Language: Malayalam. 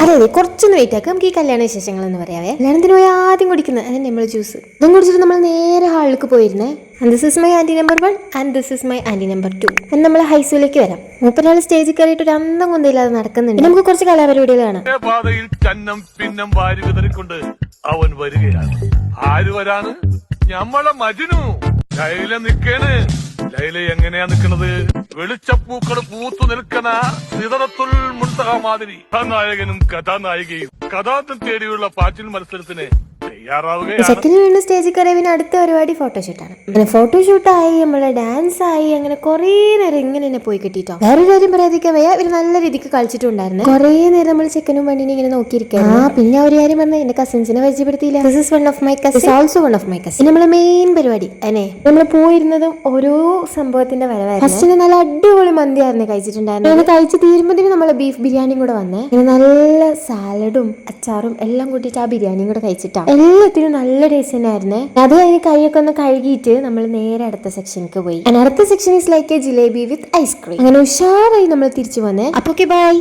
അതെ അതെ. കുറച്ചൊന്ന് വെയിറ്റ് ആക്കാം. നമുക്ക് ഈ കല്യാണ വിശേഷങ്ങൾ എന്ന് പറയാവേ കല്യാണത്തിന് പോയി ആദ്യം കുടിക്കുന്നത് അതെ നമ്മൾ ജ്യൂസ് ഇതും കുടിച്ചിട്ട് നമ്മൾ നേരെ ഹാളിലേക്ക് പോയിരുന്നേ. And this is my aunty number one and this is my aunty number two എന്ന് നമ്മൾ ഹൈസ്കൂളിലേക്ക് വരാം. മൂപ്പരാൾ സ്റ്റേജിൽ കയറിയിട്ട് ഒരു അന്തം കൊന്തയില്ലാതെ നടക്കുന്നുണ്ട്. നമുക്ക് കുറച്ച് കലാപരിപാടികൾ കാണാം. പാതയിൽ മജുനു. ലൈല നിക്കേണ്. ലൈല എങ്ങനെയാ നിക്കണത്? വെളിച്ചപ്പൂക്കൾ പൂത്തു നിൽക്കണ സിതറത്തുൽ മുൻതഹ മാതിരി കഥാനായകനും കഥാനായികയും കഥാന്തം തേടിയുള്ള പാച്ചിൽ മത്സരത്തിന് സെക്കൻഡ് വീണ്ടും സ്റ്റേജിൽ കയറിയ പിന്നെ അടുത്ത പരിപാടി ഫോട്ടോഷൂട്ടാണ് അങ്ങനെ ഫോട്ടോഷൂട്ടായി നമ്മളെ ഡാൻസ് ആയി അങ്ങനെ കുറേ നേരം ഇങ്ങനെ തന്നെ പോയി കിട്ടിട്ടോ. വേറെ കാര്യം പറയാതിരിക്കാൻ വയ്യ. ഇവർ നല്ല രീതിക്ക് കളിച്ചിട്ടുണ്ടായിരുന്നു. കുറേ നേരം നമ്മൾ ചെക്കനും പെണ്ണിനെ ഇങ്ങനെ നോക്കിയിരിക്കാം ആ പിന്നെ ഒരു കാര്യം പറഞ്ഞ എന്റെ കസിൻസിനെ പരിചയപ്പെടുത്തിയില്ല. This is one of my cousin also one of my cousin നമ്മളെ മെയിൻ പരിപാടി അനെ. നമ്മൾ പോയിരുന്നതും ഓരോ സംഭവത്തിന്റെ വരവായിരുന്നു. ഫസ്റ്റിന് നല്ല അടിപൊളി മന്തിയായിരുന്നു കഴിച്ചിട്ടുണ്ടായിരുന്നു അങ്ങനെ കഴിച്ച് തീരുമ്പോഴത്തേനും നമ്മളെ ബീഫ് ബിരിയാണിയും കൂടെ വന്നേ. നല്ല സാലഡും അച്ചാറും എല്ലാം കൂട്ടിയിട്ട് ആ ബിരിയാണിയും കൂടെ കഴിച്ചിട്ടാ. എല്ലാത്തിനും നല്ല ടേസ്റ്റ് തന്നെയായിരുന്നേ. അത് കഴിഞ്ഞ് കൈയൊക്കെ ഒന്ന് കഴുകിയിട്ട് നമ്മൾ നേരെ അടുത്ത സെക്ഷനിലേക്ക് പോയി. അടുത്ത section is like a jalebi with ice cream അങ്ങനെ ഉഷാറായി നമ്മൾ തിരിച്ചു വന്നേ. അപ്പൊ ബൈ